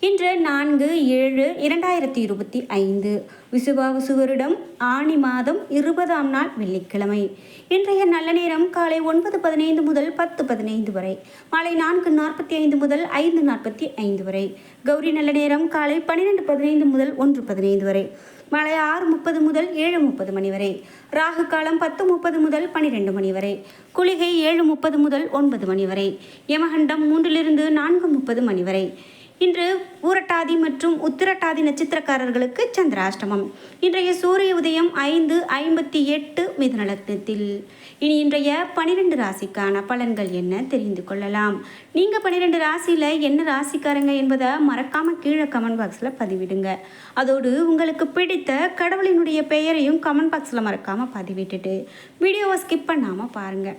இன்று நான்கு ஏழு இரண்டாயிரத்தி இருபத்தி ஐந்து. விசுவாவசு வருடம் ஆணி மாதம் இருபதாம் நாள் வெள்ளிக்கிழமை. இன்றைய நல்ல நேரம் காலை ஒன்பது பதினைந்து முதல் பத்து பதினைந்து வரை. மாலை நான்கு நாற்பத்தி ஐந்து முதல் ஐந்து நாற்பத்தி ஐந்து வரை. கௌரி நல்ல நேரம் காலை பன்னிரெண்டு பதினைந்து முதல் ஒன்று பதினைந்து வரை. மாலை ஆறு முப்பது முதல் ஏழு முப்பது மணி வரை. ராகு காலம் பத்து முப்பது முதல் பன்னிரெண்டு மணி வரை. குளிகை ஏழு முப்பது முதல் ஒன்பது மணி வரை. யமகண்டம் மூன்றிலிருந்து நான்கு முப்பது மணி வரை. இன்று பூரட்டாதி மற்றும் உத்திரட்டாதி நட்சத்திரக்காரர்களுக்கு சந்திராஷ்டமம். இன்றைய சூரிய உதயம் ஐந்து ஐம்பத்தி எட்டு மிதுன லக்னத்தில். இனி இன்றைய பனிரெண்டு ராசிக்கான பலன்கள் என்ன தெரிந்து கொள்ளலாம். நீங்கள் பன்னிரெண்டு ராசியில் என்ன ராசிக்காரங்க என்பதை மறக்காமல் கீழே கமெண்ட் பாக்ஸில் பதிவிடுங்க. அதோடு உங்களுக்கு பிடித்த கடவுளினுடைய பெயரையும் கமெண்ட் பாக்ஸில் மறக்காமல் பதிவிட்டுட்டு வீடியோவை ஸ்கிப் பண்ணாமல் பாருங்கள்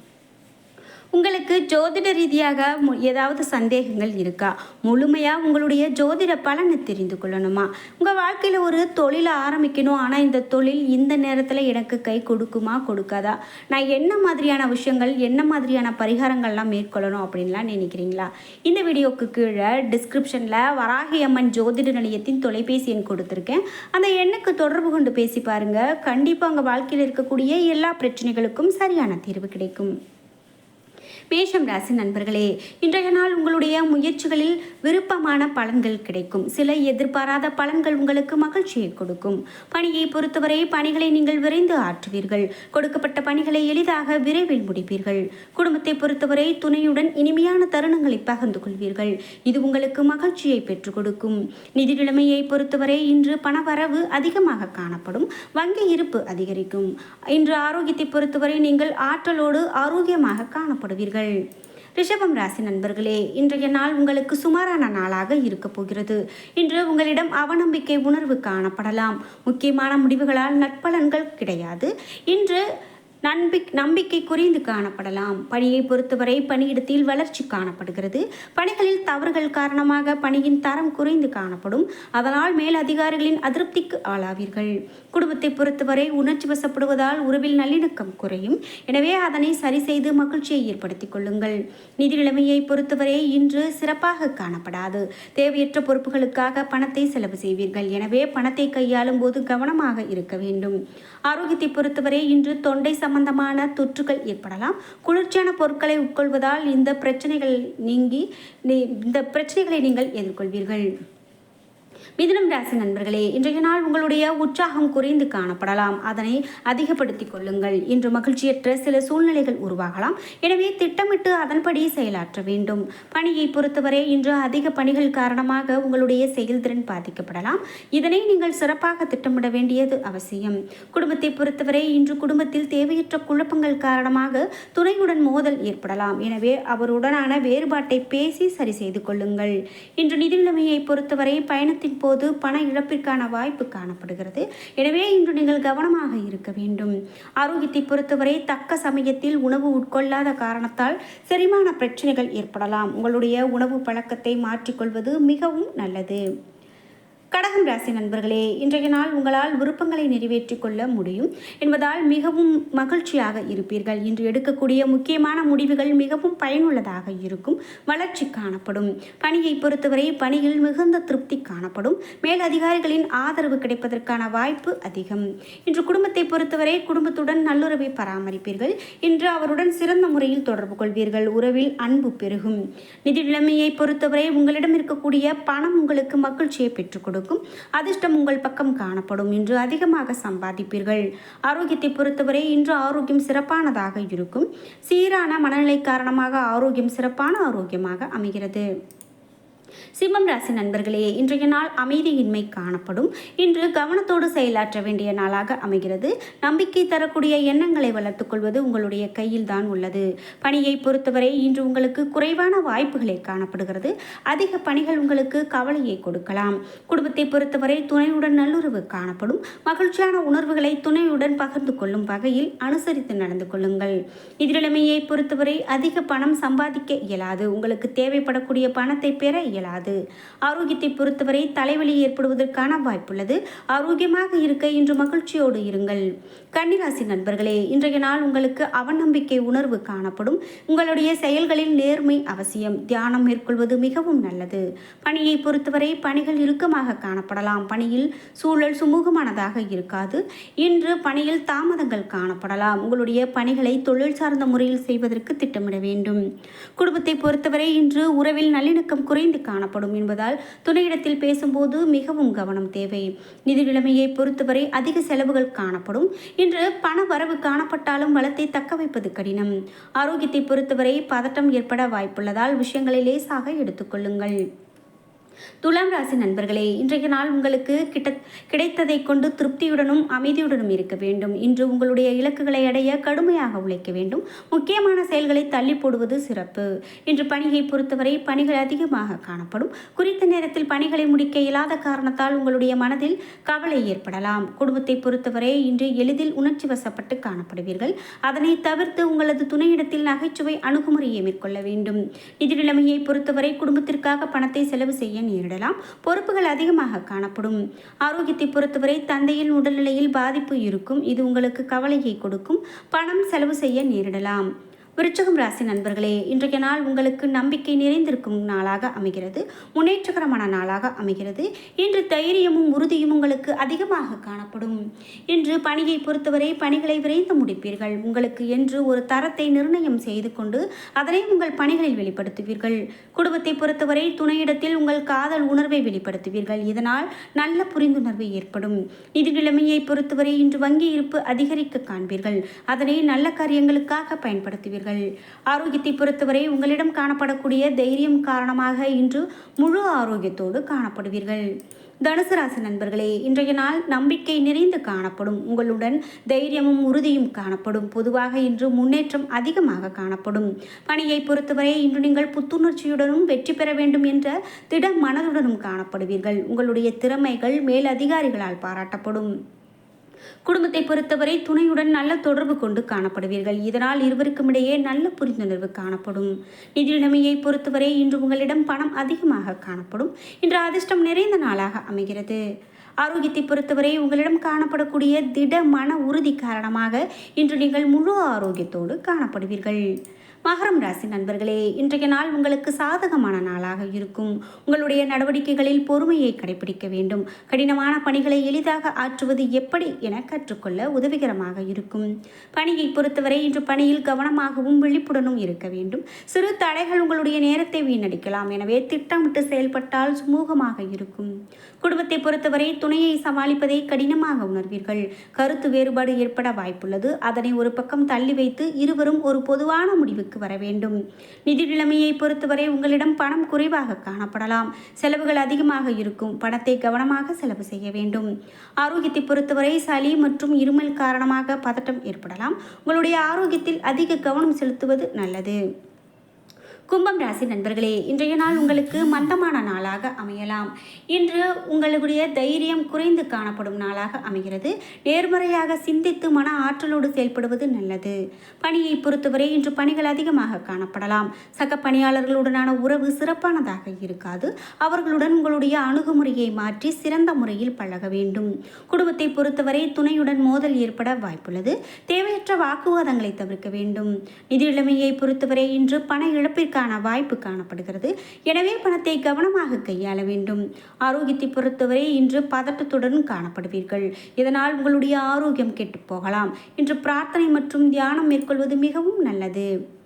உங்களுக்கு ஜோதிட ரீதியாக மு- ஏதாவது சந்தேகங்கள் இருக்கா? முழுமையாக உங்களுடைய ஜோதிட பலனை தெரிந்து கொள்ளணுமா? உங்கள் வாழ்க்கையில் ஒரு தொழிலை ஆரம்பிக்கணும் ஆனால் இந்த தொழில் இந்த நேரத்தில் எனக்கு கை கொடுக்குமா கொடுக்காதா? நான் என்ன மாதிரியான விஷயங்கள் என்ன மாதிரியான பரிகாரங்கள்லாம் மேற்கொள்ளணும் அப்படின்லாம் நினைக்கிறீங்களா? இந்த வீடியோக்கு கீழே டிஸ்கிரிப்ஷனில் வராகி அம்மன் ஜோதிட நிலையத்தின் தொலைபேசி எண் கொடுத்துருக்கேன். அந்த எண்ணுக்கு தொடர்பு கொண்டு பேசி பாருங்கள் கண்டிப்பாக உங்கள் வாழ்க்கையில் இருக்கக்கூடிய எல்லா பிரச்சனைகளுக்கும் சரியான தீர்வு கிடைக்கும். மேஷம் ராசி நண்பர்களே இன்றைய நாள் உங்களுடைய முயற்சிகளில் விருப்பமான பலன்கள் கிடைக்கும். சில எதிர்பாராத பலன்கள் உங்களுக்கு மகிழ்ச்சியை கொடுக்கும். பணியை பொறுத்தவரை பணிகளை நீங்கள் விரைந்து ஆற்றுவீர்கள். கொடுக்கப்பட்ட பணிகளை எளிதாக விரைவில் முடிப்பீர்கள். குடும்பத்தை பொறுத்தவரை துணையுடன் இனிமையான தருணங்களை பகிர்ந்து கொள்வீர்கள். இது உங்களுக்கு மகிழ்ச்சியை பெற்றுக் கொடுக்கும். நிதி நிலைமையை பொறுத்தவரை இன்று பணவரவு அதிகமாக காணப்படும். வங்கி இருப்பு அதிகரிக்கும். இன்று ஆரோக்கியத்தை பொறுத்தவரை நீங்கள் ஆற்றலோடு ஆரோக்கியமாக காணப்படுவீர்கள். ரிஷபம் ராசி நண்பர்களே இன்றைய நாள் உங்களுக்கு சுமாரான நாளாக இருக்க போகிறது. இன்று உங்களிடம் அவநம்பிக்கை உணர்வு காணப்படலாம். முக்கியமான முடிவுகளால் நற்பலன்கள் கிடையாது. இன்று நம்பி நம்பிக்கை குறைந்து காணப்படலாம். பணியை பொறுத்தவரை பணியிடத்தில் வளர்ச்சி காணப்படுகிறது. பணிகளில் தவறுகள் காரணமாக பணியின் தரம் குறைந்து காணப்படும். அதனால் மேல் அதிகாரிகளின் அதிருப்திக்கு ஆளாவீர்கள். குடும்பத்தை பொறுத்தவரை உணர்ச்சி வசப்படுவதால் உறவில் நல்லிணக்கம் குறையும். எனவே அதனை சரி செய்து மகிழ்ச்சியை ஏற்படுத்திக் கொள்ளுங்கள். நிதி நிலைமையை பொறுத்தவரை இன்று சிறப்பாக காணப்படாது. தேவையற்ற பொறுப்புகளுக்காக பணத்தை செலவு செய்வீர்கள். எனவே பணத்தை கையாளும் போது கவனமாக இருக்க வேண்டும். ஆரோக்கியத்தை பொறுத்தவரை இன்று தொண்டை சம்பந்தமான தொற்றுகள் ஏற்படலாம். குளிர்ச்சியான பொருட்களை உட்கொள்வதால் இந்த பிரச்சனைகள் நீங்கி இந்த பிரச்சனைகளை நீங்கள் எதிர்கொள்வீர்கள். மிதனம் ராசி நண்பர்களே இன்றைய நாள் உங்களுடைய உற்சாகம் குறைந்து காணப்படலாம். அதனை அதிகப்படுத்திக் கொள்ளுங்கள். இன்று மகிழ்ச்சியற்ற சில சூழ்நிலைகள் உருவாகலாம். எனவே திட்டமிட்டு அதன்படி செயலாற்ற வேண்டும். பணியை பொறுத்தவரை இன்று அதிக பணிகள் காரணமாக உங்களுடைய செயல்திறன் பாதிக்கப்படலாம். இதனை நீங்கள் சிறப்பாக திட்டமிட வேண்டியது அவசியம். குடும்பத்தை பொறுத்தவரை இன்று குடும்பத்தில் தேவையற்ற குழப்பங்கள் காரணமாக துணையுடன் மோதல் ஏற்படலாம். எனவே அவருடனான வேறுபாட்டை பேசி சரி செய்து கொள்ளுங்கள். இன்று நிதி நிலைமையை பொறுத்தவரை பயணத்தின் போது பண இழப்பிற்கான வாய்ப்பு காணப்படுகிறது. எனவே இன்று நீங்கள் கவனமாக இருக்க வேண்டும். ஆரோக்கியத்தை பொறுத்தவரை தக்க சமயத்தில் உணவு உட்கொள்ளாத காரணத்தால் செரிமான பிரச்சனைகள் ஏற்படலாம். உங்களுடைய உணவு பழக்கத்தை மாற்றிக்கொள்வது மிகவும் நல்லது. கடகம் ராசி நண்பர்களே இன்றைய நாள் உங்களால் விருப்பங்களை நிறைவேற்றிக் கொள்ள முடியும் என்பதால் மிகவும் மகிழ்ச்சியாக இருப்பீர்கள். இன்று எடுக்கக்கூடிய முக்கியமான முடிவுகள் மிகவும் பயனுள்ளதாக இருக்கும். வளர்ச்சி காணப்படும். பணியை பொறுத்தவரை பணியில் மிகுந்த திருப்தி காணப்படும். மேல் அதிகாரிகளின் ஆதரவு கிடைப்பதற்கான வாய்ப்பு அதிகம். இன்று குடும்பத்தை பொறுத்தவரை குடும்பத்துடன் நல்லுறவை பராமரிப்பீர்கள். இன்று அவருடன் சிறந்த முறையில் தொடர்பு கொள்வீர்கள். உறவில் அன்பு பெருகும். நிதி நிலைமையை பொறுத்தவரை உங்களிடம் இருக்கக்கூடிய பணம் உங்களுக்கு மகிழ்ச்சியை பெற்றுக் கொடுக்கும் அதிர்ஷ்டம் உங்கள் பக்கம் காணப்படும் இன்று அதிகமாக சம்பாதிப்பீர்கள். ஆரோக்கியத்தை பொறுத்தவரை இன்று ஆரோக்கியம் சிறப்பானதாக இருக்கும். சீரான மனநிலை காரணமாக ஆரோக்கியம் சிறப்பான ஆரோக்கியமாக அமைகிறது. சிம்மம் ராசி நண்பர்களே இன்றைய நாள் அமைதியின்மை காணப்படும். இன்று கவனத்தோடு செயலாற்ற வேண்டிய நாளாக அமைகிறது. நம்பிக்கை தரக்கூடிய எண்ணங்களை வளர்த்துக்கொள்வது உங்களுடைய கையில் தான் உள்ளது. பணியை பொறுத்தவரை இன்று உங்களுக்கு குறைவான வாய்ப்புகளை காணப்படுகிறது. அதிக பணிகள் உங்களுக்கு கவலையை கொடுக்கலாம். குடும்பத்தை பொறுத்தவரை துணையுடன் நல்லுறவு காணப்படும். மகிழ்ச்சியான உணர்வுகளை துணையுடன் பகிர்ந்து கொள்ளும் வகையில் அனுசரித்து நடந்து கொள்ளுங்கள். எதிரிழமையை பொறுத்தவரை அதிக பணம் சம்பாதிக்க இயலாது. உங்களுக்கு தேவைப்படக்கூடிய பணத்தை பெற இயலாது. ஆரோக்கியத்தை பொறுத்தவரை தலைவலி ஏற்படுவதற்கான வாய்ப்புள்ளது. ஆரோக்கியமாக இருக்க இன்று மகிழ்ச்சியோடு இருங்கள். கன்னிராசி நண்பர்களே இன்றைய நாள் உங்களுக்கு அவநம்பிக்கை உணர்வு காணப்படும். உங்களுடைய செயல்களில் நேர்மை அவசியம். தியானம் மேற்கொள்வது மிகவும் நல்லது. பணியை பொறுத்தவரை பணிகள் இறுக்கமாக காணப்படலாம். பணியில் சூழல் சுமூகமானதாக இருக்காது. இன்று பணியில் தாமதங்கள் காணப்படலாம். உங்களுடைய பணிகளை தொழில் சார்ந்த முறையில் செய்வதற்கு திட்டமிட வேண்டும். குடும்பத்தை பொறுத்தவரை இன்று உறவில் நல்லிணக்கம் குறைந்து காணப்படும் என்பதால் துணையிடத்தில் பேசும்போது மிகவும் கவனம் தேவை. நிதி நிலைமையை பொறுத்தவரை அதிக செலவுகள் காணப்படும். இன்று பண வரவு காணப்பட்டாலும் வளத்தை தக்க வைப்பது கடினம். ஆரோக்கியத்தை பொறுத்தவரை பதட்டம் ஏற்பட வாய்ப்புள்ளதால் விஷயங்களை லேசாக எடுத்துக்கொள்ளுங்கள் துலாம் ராசி நண்பர்களே இன்றைய நாள் உங்களுக்கு கிட்ட கிடைத்ததை கொண்டு திருப்தியுடனும் அமைதியுடனும் இருக்க வேண்டும். இன்று உங்களுடைய இலக்குகளை அடைய கடுமையாக உழைக்க வேண்டும். முக்கியமான செயல்களை தள்ளி போடுவது சிறப்பு. இன்று பணியை பொறுத்தவரை பணிகள் அதிகமாக காணப்படும். குறித்த நேரத்தில் பணிகளை முடிக்க இயலாத காரணத்தால் உங்களுடைய மனதில் கவலை ஏற்படலாம். குடும்பத்தை பொறுத்தவரை இன்று எளிதில் உணர்ச்சி வசப்பட்டு காணப்படுவீர்கள். அதனை தவிர்த்து உங்களது துணையிடத்தில் நகைச்சுவை அணுகுமுறையை மேற்கொள்ள வேண்டும். நிதி நிலைமையை பொறுத்தவரை குடும்பத்திற்காக பணத்தை செலவு செய்ய நேரிடலாம். பொறுப்புகள் அதிகமாக காணப்படும். ஆரோக்கியத்தை பொறுத்தவரை தந்தையின் உடல்நிலையில் பாதிப்பு இருக்கும். இது உங்களுக்கு கவலையை கொடுக்கும். பணம் செலவு செய்ய நேரிடலாம். விருச்சகம் ராசி நண்பர்களே இன்றைய நாள் உங்களுக்கு நம்பிக்கை நிறைந்திருக்கும் நாளாக அமைகிறது. முன்னேற்றகரமான நாளாக அமைகிறது. இன்று தைரியமும் உறுதியும் உங்களுக்கு அதிகமாக காணப்படும். இன்று பணியை பொறுத்தவரை பணிகளை விரைந்து முடிப்பீர்கள். உங்களுக்கு என்று ஒரு தரத்தை நிர்ணயம் செய்து கொண்டு அதனை உங்கள் பணிகளில் வெளிப்படுத்துவீர்கள். குடும்பத்தை பொறுத்தவரை துணையிடத்தில் உங்கள் காதல் உணர்வை வெளிப்படுத்துவீர்கள். இதனால் நல்ல புரிந்துணர்வு ஏற்படும். நிதி நிலைமையை பொறுத்தவரை இன்று வங்கி இருப்பு அதிகரிக்க காண்பீர்கள். அதனை நல்ல காரியங்களுக்காக பயன்படுத்துவீர்கள். ஆரோக்கியத்தை பொறுத்தவரை உங்களிடம் காணப்படக்கூடிய தைரியம் காரணமாக இன்று முழு ஆரோக்கியத்தோடு காணப்படுவீர்கள். தனுசு ராசி நண்பர்களே இன்றைய நாள் நம்பிக்கை நிறைந்து காணப்படும். உங்களுடன் தைரியமும் உறுதியும் காணப்படும். பொதுவாக இன்று முன்னேற்றம் அதிகமாக காணப்படும். பணியை பொறுத்தவரை இன்று நீங்கள் புத்துணர்ச்சியுடனும் வெற்றி பெற வேண்டும் என்ற திட மனதுடனும் காணப்படுவீர்கள். உங்களுடைய திறமைகள் மேல் அதிகாரிகளால் பாராட்டப்படும். குடும்பத்தை பொறுத்தவரை துணையுடன் நல்ல தொடர்பு கொண்டு காணப்படுவீர்கள். இதனால் இருவருக்கும் இடையே நல்ல புரிந்துணர்வு காணப்படும். நிதி நிலைமையை பொறுத்தவரை இன்று உங்களிடம் பணம் அதிகமாக காணப்படும். இன்று அதிர்ஷ்டம் நிறைந்த நாளாக அமைகிறது. ஆரோக்கியத்தை பொறுத்தவரை உங்களிடம் காணப்படக்கூடிய திட மன உறுதி காரணமாக இன்று நீங்கள் முழு ஆரோக்கியத்தோடு காணப்படுவீர்கள். மகரம் ராசி நண்பர்களே இன்றைய நாள் உங்களுக்கு சாதகமான நாளாக இருக்கும். உங்களுடைய நடவடிக்கைகளில் பொறுமையை கடைபிடிக்க வேண்டும். கடினமான பணிகளை எளிதாக ஆற்றுவது எப்படி என கற்றுக்கொள்ள உதவிகரமாக இருக்கும். பணியை பொறுத்தவரை இன்று பணியில் கவனமாகவும் விழிப்புடனும் இருக்க வேண்டும். சிறு தடைகள் உங்களுடைய நேரத்தை வீணடிக்கலாம். எனவே திட்டமிட்டு செயல்பட்டால் சுமூகமாக இருக்கும். குடும்பத்தை பொறுத்தவரை துணையை சமாளிப்பதை கடினமாக உணர்வீர்கள். கருத்து வேறுபாடு ஏற்பட வாய்ப்புள்ளது. அதனை ஒரு பக்கம் தள்ளி வைத்து இருவரும் ஒரு பொதுவான முடிவுக்கு வர வேண்டும். நிதி நிலைமையை பொறுத்தவரை உங்களிடம் பணம் குறைவாக காணப்படலாம். செலவுகள் அதிகமாக இருக்கும். பணத்தை கவனமாக செலவு செய்ய வேண்டும். ஆரோக்கியத்தை பொறுத்தவரை சளி மற்றும் இருமல் காரணமாக பதட்டம் ஏற்படலாம். உங்களுடைய ஆரோக்கியத்தில் அதிக கவனம் செலுத்துவது நல்லது. கும்பம் ராசி நண்பர்களே இன்றைய நாள் உங்களுக்கு மந்தமான நாளாக அமையலாம். இன்று உங்களுடைய தைரியம் குறைந்து காணப்படும் நாளாக அமைகிறது. நேர்மறையாக சிந்தித்து மன ஆற்றலோடு செயல்படுவது நல்லது. பணியை பொறுத்தவரை இன்று பணிகள் அதிகமாக காணப்படலாம். சக பணியாளர்களுடனான உறவு சிறப்பானதாக இருக்காது. அவர்களுடன் உங்களுடைய அணுகுமுறையை மாற்றி சிறந்த முறையில் பழக வேண்டும். குடும்பத்தை பொறுத்தவரை துணையுடன் மோதல் ஏற்பட வாய்ப்புள்ளது. தேவையற்ற வாக்குவாதங்களை தவிர்க்க வேண்டும். நிதி நிலைமையை பொறுத்தவரை இன்று பண இழப்பிற்கான வாய்ப்பு காணப்படுகிறது. எனவே பணத்தை கவனமாக கையாள வேண்டும். ஆரோக்கியத்தை பொறுத்தவரை இன்று பதட்டத்துடன் காணப்படுவீர்கள். இதனால் உங்களுடைய ஆரோக்கியம் கெட்டு போகலாம். இன்று பிரார்த்தனை மற்றும் தியானம் மேற்கொள்வது மிகவும் நல்லது.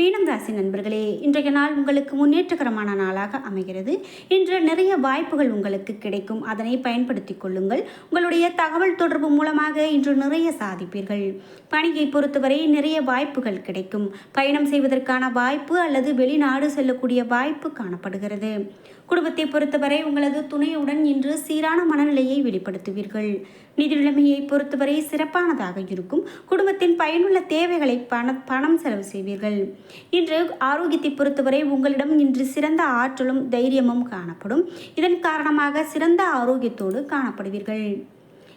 மீனம் ராசி நண்பர்களே இன்றைய நாள் உங்களுக்கு முன்னேற்றகரமான நாளாக அமைகிறது. இன்று நிறைய வாய்ப்புகள் உங்களுக்கு கிடைக்கும். அதனை பயன்படுத்திக் கொள்ளுங்கள். உங்களுடைய தகவல் தொடர்பு மூலமாக இன்று நிறைய சாதிப்பீர்கள். பணியை பொறுத்தவரை நிறைய வாய்ப்புகள் கிடைக்கும். பயணம் செய்வதற்கான வாய்ப்பு அல்லது வெளிநாடு செல்லக்கூடிய வாய்ப்பு காணப்படுகிறது. குடும்பத்தை பொறுத்தவரை உங்களது துணையுடன் இன்று சீரான மனநிலையை வெளிப்படுத்துவீர்கள். நிதி நிலைமையை பொறுத்தவரை சிறப்பானதாக இருக்கும். குடும்பத்தின் பயனுள்ள தேவைகளை பண பணம் செலவு செய்வீர்கள். இன்று ஆரோக்கியத்தை பொறுத்தவரை உங்களிடம் இன்று சிறந்த ஆற்றலும் தைரியமும் காணப்படும். இதன் காரணமாக சிறந்த ஆரோக்கியத்தோடு காணப்படுவீர்கள்.